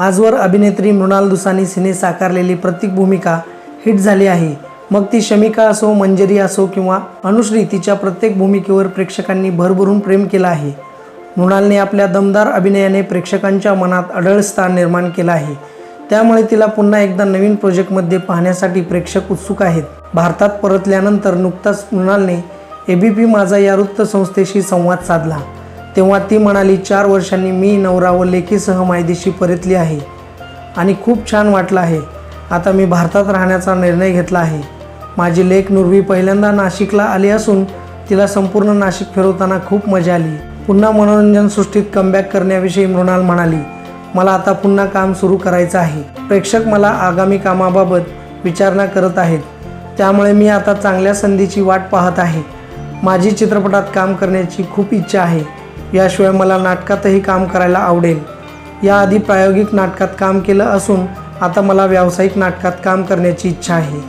आजवर अभिनेत्री मृणाल दुसानी सिने साकारलेली प्रत्येक भूमिका हिट झाली आहे. मग ती शमिका असो मंजरी असो किंवा अनुश्री तिच्या प्रत्येक भूमिकेवर प्रेक्षकांनी भरभरून प्रेम केलं आहे. मृणालने आपल्या दमदार अभिनयाने प्रेक्षकांच्या मनात अढळ स्थान निर्माण केलं आहे. त्यामुळे तिला पुन्हा एकदा नवीन प्रोजेक्टमध्ये पाहण्यासाठी प्रेक्षक उत्सुक आहेत. भारतात परतल्यानंतर नुकताच मृणालने ए बी पी माझा या वृत्तसंस्थेशी संवाद साधला. तेव्हा ती म्हणाली चार वर्षांनी मी नवरा व लेखीसह मायदेशी परतली आहे आणि खूप छान वाटलं आहे. आता मी भारतात राहण्याचा निर्णय घेतला आहे. माझी लेख नुरवी पहिल्यांदा नाशिकला आली असून तिला संपूर्ण नाशिक फिरवताना खूप मजा आली. पुन्हा मनोरंजन सृष्टीत कमबॅक करण्याविषयी मृणाल म्हणाली मला आता पुन्हा काम सुरू करायचं आहे. प्रेक्षक मला आगामी कामाबाबत विचारणा करत आहेत. त्यामुळे मी आता चांगल्या संधीची वाट पाहत आहे. माझी चित्रपटात काम करण्याची खूप इच्छा आहे. याशिवाय मला नाटकातही काम करायला आवडेल. याआधी प्रायोगिक नाटकात काम केलं असून आता मला व्यावसायिक नाटकात काम करण्याची इच्छा आहे.